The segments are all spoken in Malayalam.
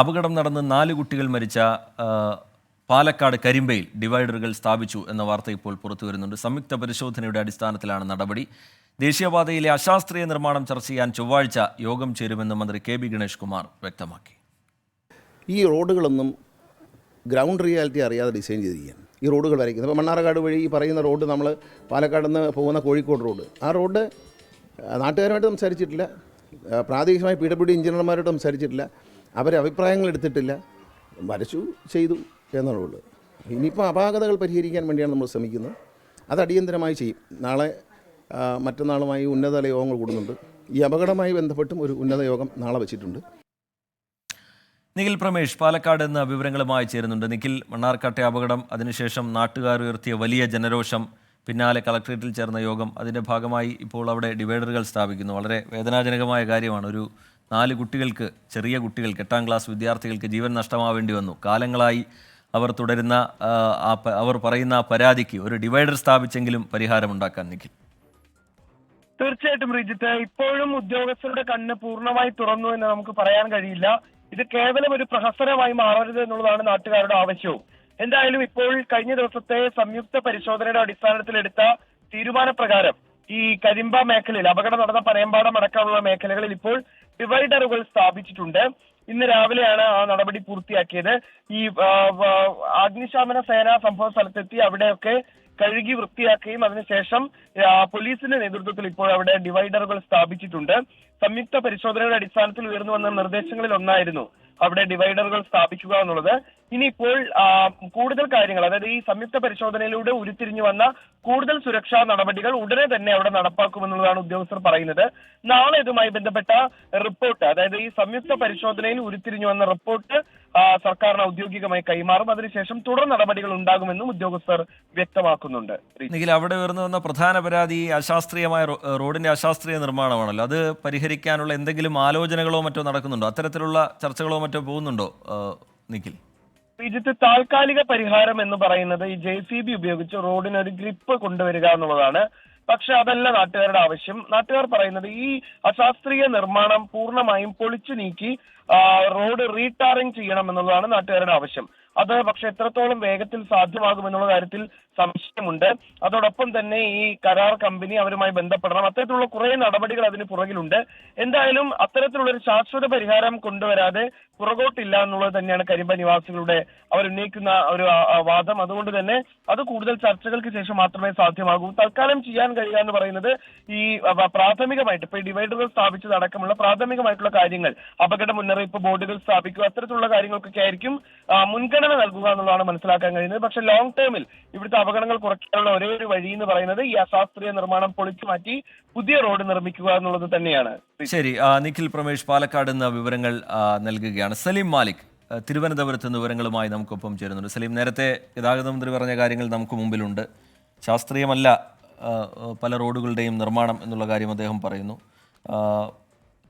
അപകടം നടന്ന് നാല് കുട്ടികൾ മരിച്ച പാലക്കാട് കരിമ്പയിൽ ഡിവൈഡറുകൾ സ്ഥാപിച്ചു എന്ന വാർത്ത ഇപ്പോൾ പുറത്തു വരുന്നുണ്ട്. സംയുക്ത പരിശോധനയുടെ അടിസ്ഥാനത്തിലാണ് നടപടി. ദേശീയപാതയിലെ അശാസ്ത്രീയ നിർമ്മാണം ചർച്ച ചെയ്യാൻ ചൊവ്വാഴ്ച യോഗം ചേരുമെന്ന് മന്ത്രി കെ ബി ഗണേഷ് കുമാർ വ്യക്തമാക്കി. ഈ റോഡുകളൊന്നും ഗ്രൗണ്ട് റിയാലിറ്റി അറിയാതെ ഡിസൈൻ ചെയ്തിരിക്കുകയാണ്. ഈ റോഡുകൾ വരയ്ക്കുന്നത്. ഇപ്പോൾ മണ്ണാർക്കാട് വഴി ഈ പറയുന്ന റോഡ് നമ്മൾ പാലക്കാട് നിന്ന് പോകുന്ന കോഴിക്കോട് റോഡ്. ആ റോഡ് നാട്ടുകാരുമായിട്ട് സംസാരിച്ചിട്ടില്ല. പ്രാദേശികമായി പി ഡബ്ല്യു ഡി എഞ്ചിനീയർമാരോട് സംസാരിച്ചിട്ടില്ല. അവരെ അഭിപ്രായങ്ങൾ എടുത്തിട്ടില്ല വരച്ചു ചെയ്തു എന്നുള്ളൂ ഇനിയിപ്പോൾ അപാകതകൾ പരിഹരിക്കാൻ വേണ്ടിയാണ് നമ്മൾ ശ്രമിക്കുന്നത്. അത് അടിയന്തരമായി ചെയ്യും. നാളെ മറ്റന്നാളുമായി ഉന്നതതല യോഗങ്ങൾ കൂടുന്നുണ്ട്. ഈ അപകടമായി ബന്ധപ്പെട്ടും ഒരു ഉന്നത യോഗം നാളെ വെച്ചിട്ടുണ്ട്. നിഖിൽ പ്രമേഷ് പാലക്കാട് എന്ന വിവരങ്ങളുമായി ചേരുന്നുണ്ട്. നിഖിൽ മണ്ണാർക്കാട്ടെ അപകടം അതിനുശേഷം നാട്ടുകാർ ഉയർത്തിയ വലിയ ജനരോഷം പിന്നാലെ കളക്ട്രേറ്റിൽ ചേർന്ന യോഗം അതിന്റെ ഭാഗമായി ഇപ്പോൾ അവിടെ ഡിവൈഡറുകൾ സ്ഥാപിക്കുന്നു. വളരെ വേദനാജനകമായ കാര്യമാണ്. ഒരു നാല് കുട്ടികൾക്ക് ചെറിയ കുട്ടികൾക്ക് എട്ടാം ക്ലാസ് വിദ്യാർത്ഥികൾക്ക് ജീവൻ നഷ്ടമാവേണ്ടി വന്നു. കാലങ്ങളായി അവർ തുടരുന്ന അവർ പറയുന്ന പരാതിക്ക് ഒരു ഡിവൈഡർ സ്ഥാപിച്ചെങ്കിലും പരിഹാരം ഉണ്ടാക്കാൻ നിഖിൽ. തീർച്ചയായിട്ടും റിജിത്ത്. ഇപ്പോഴും ഉദ്യോഗസ്ഥരുടെ കണ്ണ് പൂർണമായി തുറന്നു എന്ന് നമുക്ക് പറയാൻ കഴിയില്ല. ഇത് കേവലം ഒരു പ്രഹസനമായി മാറരുത് എന്നുള്ളതാണ് നാട്ടുകാരുടെ ആവശ്യവും. എന്തായാലും ഇപ്പോൾ കഴിഞ്ഞ ദിവസത്തെ സംയുക്ത പരിശോധനയുടെ അടിസ്ഥാനത്തിൽ എടുത്ത തീരുമാനപ്രകാരം ഈ കരിമ്പ മേഖലയിൽ അപകടം നടന്ന പനയമ്പാടം അടക്കമുള്ള മേഖലകളിൽ ഇപ്പോൾ ഡിവൈഡറുകൾ സ്ഥാപിച്ചിട്ടുണ്ട്. ഇന്ന് രാവിലെയാണ് ആ നടപടി പൂർത്തിയാക്കിയത്. ഈ അഗ്നിശാമന സേന സംഭവ സ്ഥലത്തെത്തി അവിടെയൊക്കെ കഴുകി വൃത്തിയാക്കുകയും അതിനുശേഷം പോലീസിന്റെ നേതൃത്വത്തിൽ ഇപ്പോൾ അവിടെ ഡിവൈഡറുകൾ സ്ഥാപിച്ചിട്ടുണ്ട്. സംയുക്ത പരിശോധനയുടെ അടിസ്ഥാനത്തിൽ ഉയർന്നു വന്ന നിർദ്ദേശങ്ങളിൽ ഒന്നായിരുന്നു. അവിടെ ഡിവൈഡറുകൾ സ്ഥാപിക്കുക എന്നുള്ളത്. ഇനിയിപ്പോൾ കൂടുതൽ കാര്യങ്ങൾ അതായത് ഈ സംയുക്ത പരിശോധനയിലൂടെ ഉരുത്തിരിഞ്ഞു വന്ന കൂടുതൽ സുരക്ഷാ നടപടികൾ ഉടനെ തന്നെ അവിടെ നടപ്പാക്കുമെന്നുള്ളതാണ് ഉദ്യോഗസ്ഥർ പറയുന്നത്. നാളെ ഇതുമായി ബന്ധപ്പെട്ട റിപ്പോർട്ട് അതായത് ഈ സംയുക്ത പരിശോധനയിൽ ഉരുത്തിരിഞ്ഞു വന്ന റിപ്പോർട്ട് സർക്കാരിന് ഔദ്യോഗികമായി കൈമാറും. അതിനുശേഷം തുടർ നടപടികൾ ഉണ്ടാകുമെന്നും ഉദ്യോഗസ്ഥർ വ്യക്തമാക്കുന്നുണ്ട്. നിഖിൽ അവിടെ ഉയർന്നു വന്ന പ്രധാന പരാതി അശാസ്ത്രീയമായ റോഡിന്റെ അശാസ്ത്രീയ നിർമ്മാണമാണല്ലോ. അത് പരിഹരിക്കാനുള്ള എന്തെങ്കിലും ആലോചനകളോ മറ്റോ നടക്കുന്നുണ്ടോ? അത്തരത്തിലുള്ള ചർച്ചകളോ മറ്റോ പോകുന്നുണ്ടോ നിഖിൽ? ഇതിന്റെ താൽക്കാലിക പരിഹാരം എന്ന് പറയുന്നത് ഈ ജെ സി ബി ഉപയോഗിച്ച് റോഡിന് ഒരു ഗ്രിപ്പ് കൊണ്ടുവരിക എന്നുള്ളതാണ്. പക്ഷെ അതല്ല നാട്ടുകാരുടെ ആവശ്യം. നാട്ടുകാർ പറയുന്നത് ഈ അശാസ്ത്രീയ നിർമ്മാണം പൂർണമായും പൊളിച്ചു നീക്കി റോഡ് റീടാറിംഗ് ചെയ്യണം എന്നുള്ളതാണ് നാട്ടുകാരുടെ ആവശ്യം. അത് പക്ഷെ എത്രത്തോളം വേഗത്തിൽ സാധ്യമാകുമെന്നുള്ള കാര്യത്തിൽ സംശയമുണ്ട്. അതോടൊപ്പം തന്നെ ഈ കരാർ കമ്പനി അവരുമായി ബന്ധപ്പെടണം. അത്തരത്തിലുള്ള കുറെ നടപടികൾ അതിന് പുറകിലുണ്ട്. എന്തായാലും അത്തരത്തിലുള്ള ഒരു ശാശ്വത പരിഹാരം കൊണ്ടുവരാതെ പുറകോട്ടില്ല എന്നുള്ളത് തന്നെയാണ് കരിമ്പ നിവാസികളുടെ അവർ ഉന്നയിക്കുന്ന ഒരു വാദം. അതുകൊണ്ട് തന്നെ അത് കൂടുതൽ ചർച്ചകൾക്ക് ശേഷം മാത്രമേ സാധ്യമാകൂ. തൽക്കാലം ചെയ്യാൻ കഴിയുക എന്ന് പറയുന്നത് ഈ പ്രാഥമികമായിട്ട് ഇപ്പൊ ഡിവൈഡറുകൾ സ്ഥാപിച്ചത് അടക്കമുള്ള പ്രാഥമികമായിട്ടുള്ള കാര്യങ്ങൾ. അപകട മുന്നറിയിപ്പ് ബോർഡുകൾ സ്ഥാപിക്കുക അത്തരത്തിലുള്ള കാര്യങ്ങൾക്കൊക്കെ ആയിരിക്കും മുൻഗണന നൽകുക എന്നുള്ളതാണ് മനസ്സിലാക്കാൻ കഴിയുന്നത്. പക്ഷെ ലോങ് ടേമിൽ ഇവിടുത്തെ അപകടങ്ങൾ കുറയ്ക്കാനുള്ള ഒരേ ഒരു വഴി എന്ന് പറയുന്നത് ഈ അശാസ്ത്രീയ നിർമ്മാണം പൊളിച്ചു മാറ്റി പുതിയ റോഡ് നിർമ്മിക്കുക എന്നുള്ളത് തന്നെയാണ്. ശരി നിഖിൽ പ്രമേഷ് പാലക്കാട് എന്ന വിവരങ്ങൾ നൽകുകയാണ്. സലീം മാലിക് തിരുവനന്തപുരത്ത് നിന്ന് വിവരങ്ങളുമായി നമുക്കൊപ്പം ചേരുന്നുണ്ട്. സലീം നേരത്തെ ഗതാഗത മന്ത്രി പറഞ്ഞ കാര്യങ്ങൾ നമുക്ക് മുമ്പിലുണ്ട്. ശാസ്ത്രീയമല്ല പല റോഡുകളുടെയും നിർമ്മാണം എന്നുള്ള കാര്യം അദ്ദേഹം പറയുന്നു.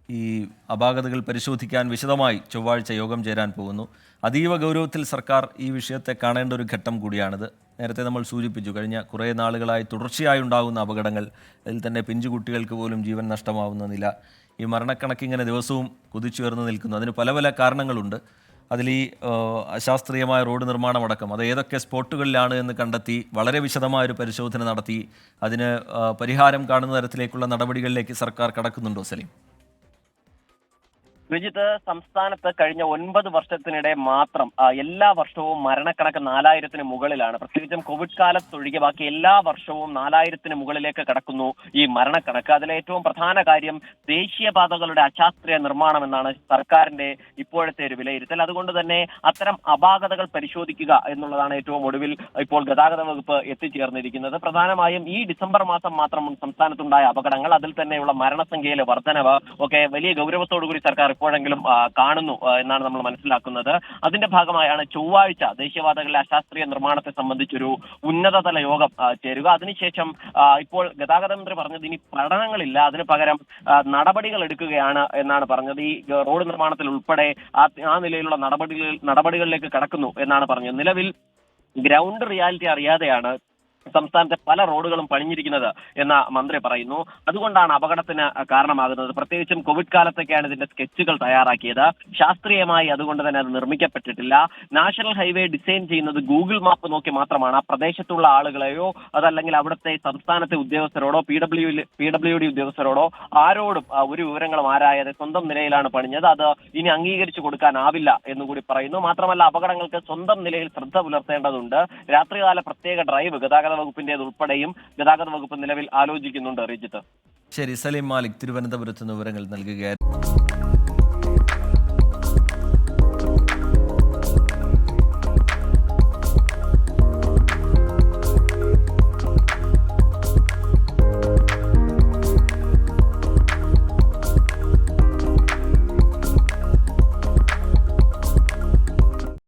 ഈ അപാകതകൾ പരിശോധിക്കാൻ വിശദമായി ചൊവ്വാഴ്ച യോഗം ചേരാൻ പോകുന്നു. അതീവ ഗൗരവത്തിൽ സർക്കാർ ഈ വിഷയത്തെ കാണേണ്ട ഒരു ഘട്ടം കൂടിയാണിത്. നേരത്തെ നമ്മൾ സൂചിപ്പിച്ചു കഴിഞ്ഞ കുറേ നാളുകളായി തുടർച്ചയായി ഉണ്ടാകുന്ന അപകടങ്ങൾ അതിൽ തന്നെ പിഞ്ചു കുട്ടികൾക്ക് പോലും ജീവൻ നഷ്ടമാവുന്ന നില ഈ മരണക്കണക്കിങ്ങനെ ദിവസവും കുതിച്ചുയർന്നു നിൽക്കുന്നു. അതിന് പല പല കാരണങ്ങളുണ്ട്. അതിൽ ഈ അശാസ്ത്രീയമായ റോഡ് നിർമ്മാണം അടക്കം അത് ഏതൊക്കെ സ്പോട്ടുകളിലാണ് എന്ന് കണ്ടെത്തി വളരെ വിശദമായ ഒരു പരിശോധന നടത്തി അതിന് പരിഹാരം കാണുന്ന തരത്തിലേക്കുള്ള നടപടികളിലേക്ക് സർക്കാർ കടക്കുന്നുണ്ടോ സലീം? വിജിത്ത് സംസ്ഥാനത്ത് കഴിഞ്ഞ ഒൻപത് വർഷത്തിനിടെ മാത്രം എല്ലാ വർഷവും മരണക്കണക്ക് നാലായിരത്തിന് മുകളിലാണ്. പ്രത്യേകിച്ചും കോവിഡ് കാലത്തൊഴികെ ബാക്കി എല്ലാ വർഷവും നാലായിരത്തിന് മുകളിലേക്ക് കടക്കുന്നു ഈ മരണക്കണക്ക്. അതിലെ ഏറ്റവും പ്രധാന കാര്യം ദേശീയപാതകളുടെ അശാസ്ത്രീയ നിർമ്മാണം എന്നാണ് സർക്കാരിന്റെ ഇപ്പോഴത്തെ ഒരു വിലയിരുത്തൽ. അതുകൊണ്ട് തന്നെ അത്തരം അപാകതകൾ പരിശോധിക്കുക എന്നുള്ളതാണ് ഏറ്റവും ഒടുവിൽ ഇപ്പോൾ ഗതാഗത വകുപ്പ് എത്തിച്ചേർന്നിരിക്കുന്നത്. പ്രധാനമായും ഈ ഡിസംബർ മാസം മാത്രം സംസ്ഥാനത്തുണ്ടായ അപകടങ്ങൾ അതിൽ തന്നെയുള്ള മരണസംഖ്യയിലെ വർധനവ് ഒക്കെ വലിയ ഗൗരവത്തോടുകൂടി സർക്കാർ ഇപ്പോഴെങ്കിലും ആ, കാണുന്നു എന്നാണ് നമ്മൾ മനസ്സിലാക്കുന്നത്. അതിന്റെ ഭാഗമായാണ് ചൊവ്വാഴ്ച ദേശീയപാതകളിലെ അശാസ്ത്രീയ നിർമ്മാണത്തെ സംബന്ധിച്ചൊരു ഉന്നതതല യോഗം ചേരുക. അതിനുശേഷം ഇപ്പോൾ ഗതാഗത മന്ത്രി പറഞ്ഞത് ഇനി പഠനങ്ങളില്ല. അതിന് പകരം നടപടികൾ എടുക്കുകയാണ് എന്നാണ് പറഞ്ഞത്. ഈ റോഡ് നിർമ്മാണത്തിൽ ഉൾപ്പെടെ ആ ആ നിലയിലുള്ള നടപടികൾ നടപടികളിലേക്ക് കടക്കുന്നു എന്നാണ് പറഞ്ഞത്. നിലവിൽ ഗ്രൗണ്ട് റിയാലിറ്റി അറിയാതെയാണ് സംസ്ഥാനത്തെ പല റോഡുകളും പണിഞ്ഞിരിക്കുന്നത് എന്ന് മന്ത്രി പറയുന്നു. അതുകൊണ്ടാണ് അപകടത്തിന് കാരണമാകുന്നത്. പ്രത്യേകിച്ചും കോവിഡ് കാലത്തൊക്കെയാണ് ഇതിന്റെ സ്കെച്ചുകൾ തയ്യാറാക്കിയത്. ശാസ്ത്രീയമായി അതുകൊണ്ട് തന്നെ അത് നിർമ്മിക്കപ്പെട്ടിട്ടില്ല. നാഷണൽ ഹൈവേ ഡിസൈൻ ചെയ്യുന്നത് ഗൂഗിൾ മാപ്പ് നോക്കി മാത്രമാണ്. ആ പ്രദേശത്തുള്ള ആളുകളെയോ അതല്ലെങ്കിൽ അവിടുത്തെ സംസ്ഥാനത്തെ ഉദ്യോഗസ്ഥരോടോ P W P W D ഉദ്യോഗസ്ഥരോടോ ആരോടും ഒരു വിവരങ്ങളും ആരായാതെ സ്വന്തം നിലയിലാണ് പണിഞ്ഞത്. അത് ഇനി അംഗീകരിച്ചു കൊടുക്കാനാവില്ല എന്ന് കൂടി പറയുന്നു. മാത്രമല്ല അപകടങ്ങൾക്ക് സ്വന്തം നിലയിൽ ശ്രദ്ധ പുലർത്തേണ്ടതുണ്ട്. രാത്രികാല പ്രത്യേക ഡ്രൈവ് ഗതാഗത വകുപ്പിന്റേത് ഉൾപ്പെടെയും ഗതാഗത വകുപ്പ് നിലവിൽ ആലോചിക്കുന്നുണ്ട് റിജിത്ത്. ശരി സലീം മാലിക് തിരുവനന്തപുരത്ത് നിന്ന് വിവരങ്ങൾ നൽകുകയായിരുന്നു.